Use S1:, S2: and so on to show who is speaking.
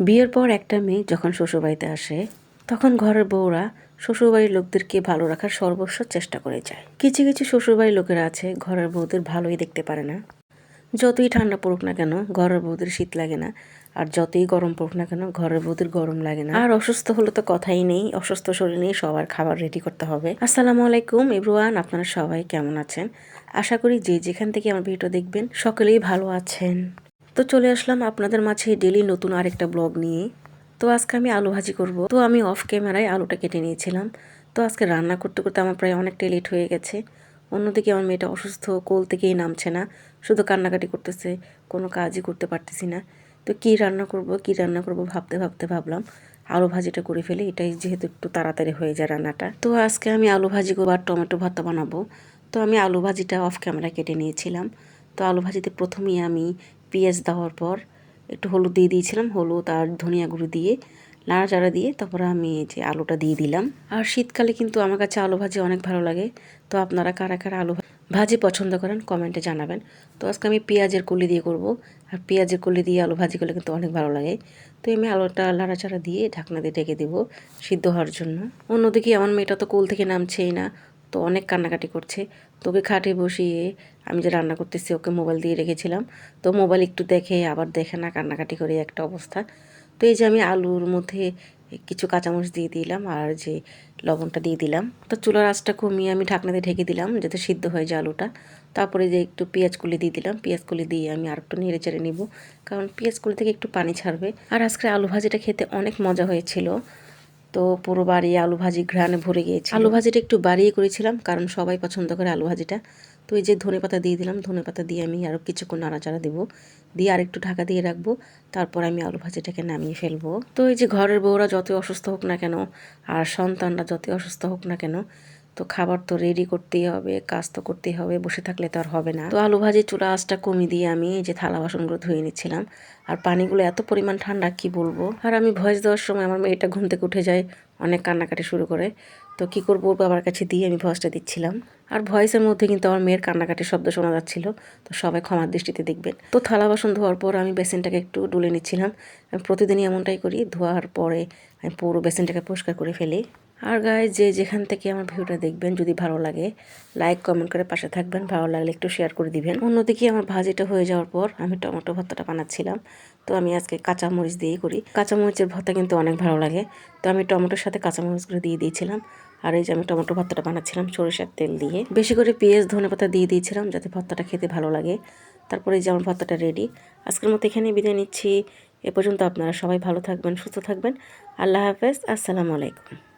S1: বিয়ের পর একটা মেয়ে যখন শ্বশুরবাড়িতে আসে, তখন ঘরের বউরা শ্বশুরবাড়ির লোকদেরকে ভালো রাখার সর্বস্ব চেষ্টা করে যায়। কিছু কিছু শ্বশুরবাড়ির লোকেরা আছে, ঘরের বউদের ভালোই দেখতে পারে না। যতই ঠান্ডা পড়ুক না কেন, ঘরের বউদের শীত লাগে না। আর যতই গরম পড়ুক না কেন, ঘরের বউদের গরম লাগে না। আর অসুস্থ হলে তো কথাই নেই, অসুস্থ শরীর নিয়ে সবার খাবার রেডি করতে হবে। আসসালামু আলাইকুম এভরিওয়ান আপনারা সবাই কেমন আছেন? আশা করি যে যেখান থেকে আমার ভিডিও দেখবেন, সকলেই ভালো আছেন। তো চলে আসলাম আপনাদের মাঝে ডেলি নতুন আরেকটা ব্লগ নিয়ে। তো আজকে আমি আলু ভাজি করব। তো আমি অফ ক্যামেরায় আলুটা কেটে নিয়েছিলাম। তো আজকে রান্না করতে করতে আমার প্রায় অনেকটাই লেট হয়ে গেছে। অন্যদিকে আমার মেয়েটা অসুস্থ, কোল থেকেই নামছে না। শুধু কান্নাকাটি করতেছে, কোনো কাজই করতে পারতেছি না। তো কী রান্না করব, কী রান্না করব ভাবতে ভাবতে ভাবলাম। আলু ভাজিটা করে ফেলি, এটাই যেহেতু একটু তাড়াতাড়ি হয়ে যায় রান্নাটা। তো আজকে আমি আলু ভাজি করব আর টমেটো ভাতটা বানাবো। তো আমি আলু ভাজিটা অফ ক্যামেরা কেটে নিয়েছিলাম। তো আলু ভাজিতে প্রথমেই আমি পেঁয়াজ দেওয়ার পর একটু হলুদ দিয়ে দিয়েছিলাম, হলুদ আর ধনিয়া গুঁড়ো দিয়ে নাড়াচাড়া দিয়ে তারপরে আমি যে আলুটা দিয়ে দিলাম। আর শীতকালে কিন্তু আমার কাছে আলু ভাজি অনেক ভালো লাগে, তো আপনারা কারা কারা আলু ভাজি পছন্দ করেন কমেন্টে জানাবেন। তো আজকে আমি পেঁয়াজের কলি দিয়ে করব, আর পেঁয়াজের কলি দিয়ে আলু ভাজি করলে কিন্তু অনেক ভালো লাগে। তো আমি আলুটা লাড়াচাড়া দিয়ে ঢাকনা দিয়ে ঢেকে দেবো সিদ্ধ হওয়ার জন্য। অন্যদিকে আমার মেয়েটা তো কোল থেকে নামছেই না তো অনেক কান্নাকাটি করছে। তোকে খাটে বসিয়ে আমি যে রান্না করতেছি ওকে মোবাইল দিয়ে রেখেছিলাম। তো মোবাইল একটু দেখে আবার দেখে না, কান্নাকাটি করে একটা অবস্থা। তো এই যে আমি আলুর মধ্যে কিছু কাঁচামরিচ দিয়ে দিলাম আর যে লবণটা দিয়ে দিলাম। তো চুলার আঁচটা কমিয়ে আমি ঢাকনাতে ঢেকে দিলাম যাতে সিদ্ধ হয়ে যায় আলুটা। তারপরে যে একটু পেঁয়াজ কুলি দিয়ে দিলাম, পেঁয়াজ কুলি দিয়ে আমি আর একটু নেড়ে চেড়ে নিব। কারণ পেঁয়াজ কুলি থেকে একটু পানি ছাড়বে। আর আজকে আলু ভাজিটা খেতে অনেক মজা হয়েছিল। তো পুরো বাড়ি আলু ভাজি ঘ্রাণে ভরে গিয়েছে আলু ভাজিটা একটু বাড়িয়ে করেছিলাম, কারণ সবাই পছন্দ করে আলু ভাজিটা। তো এই যে ধনে পাতা দিয়ে দিলাম, ধনে পাতা দিয়ে আমি আরও কিছুক্ষণ নাড়াচাড়া দেবো। দিয়ে আর একটু ঢাকা দিয়ে রাখব, তারপর আমি আলু ভাজিটাকে নামিয়ে ফেলব। তো এই যে ঘরের বউরা যতই অসুস্থ হোক না কেন, আর সন্তানরা যতই অসুস্থ হোক না কেন তো খাবার তো রেডি করতেই হবে, কাজ তো করতেই হবে, বসে থাকলে তো আর হবে না। তো আলু ভাজি চুলা আঁচটা কমিয়ে দিয়ে আমি এই যে থালা বাসনগুলো ধুয়ে নিচ্ছিলাম। আর পানিগুলো এত পরিমাণ ঠান্ডা, কি বলব? আর আমি ভয়েস দেওয়ার সময় আমার মেয়েটা ঘুম থেকে উঠে যায়, অনেক কান্নাকাটি শুরু করে। তো কী করব বাবার কাছে দিয়ে আমি ভয়েসটা দিচ্ছিলাম। আর ভয়েসের মধ্যে কিন্তু আমার মেয়ের কান্নাকাটির শব্দ শোনা যাচ্ছিল, তো সবাই ক্ষমার দৃষ্টিতে দেখবেন। তো থালা বাসন ধোয়ার পর আমি বেসিনটাকে একটু ডুলে নিচ্ছিলাম। আমি প্রতিদিনই এমনটাই করি, ধোয়ার পরে আমি পুরো বেসিনটাকে পরিষ্কার করে ফেলি। আর গায়ে যে যেখান থেকে আমার ভিডিওটা দেখবেন, যদি ভালো লাগে লাইক কমেন্ট করে পাশে থাকবেন। ভালো লাগলে একটু শেয়ার করে দিবেন। অন্যদিকে আমার ভাজিটা হয়ে যাওয়ার পর আমি টমেটো ভর্তাটা বানাচ্ছিলাম। তো আমি আজকে কাঁচামরিচ দিয়েই করি। কাঁচামরিচের ভর্তা কিন্তু অনেক ভালো লাগে। তো আমি টমেটোর সাথে কাঁচামরিচগুলো দিয়ে দিয়েছিলাম। আর এই যে আমি টমেটো ভর্তাটা বানাচ্ছিলাম সরিষার তেল দিয়ে। বেশি করে পেঁয়াজ, ধনে পাতা দিয়ে দিয়েছিলাম যাতে ভর্তাটা খেতে ভালো লাগে। তারপরে যে আমার ভর্তাটা রেডি আজকের মতো এখানে বিদায় নিচ্ছি। এ পর্যন্ত আপনারা সবাই ভালো থাকবেন, সুস্থ থাকবেন। আল্লাহ হাফেজ। আসসালামু আলাইকুম।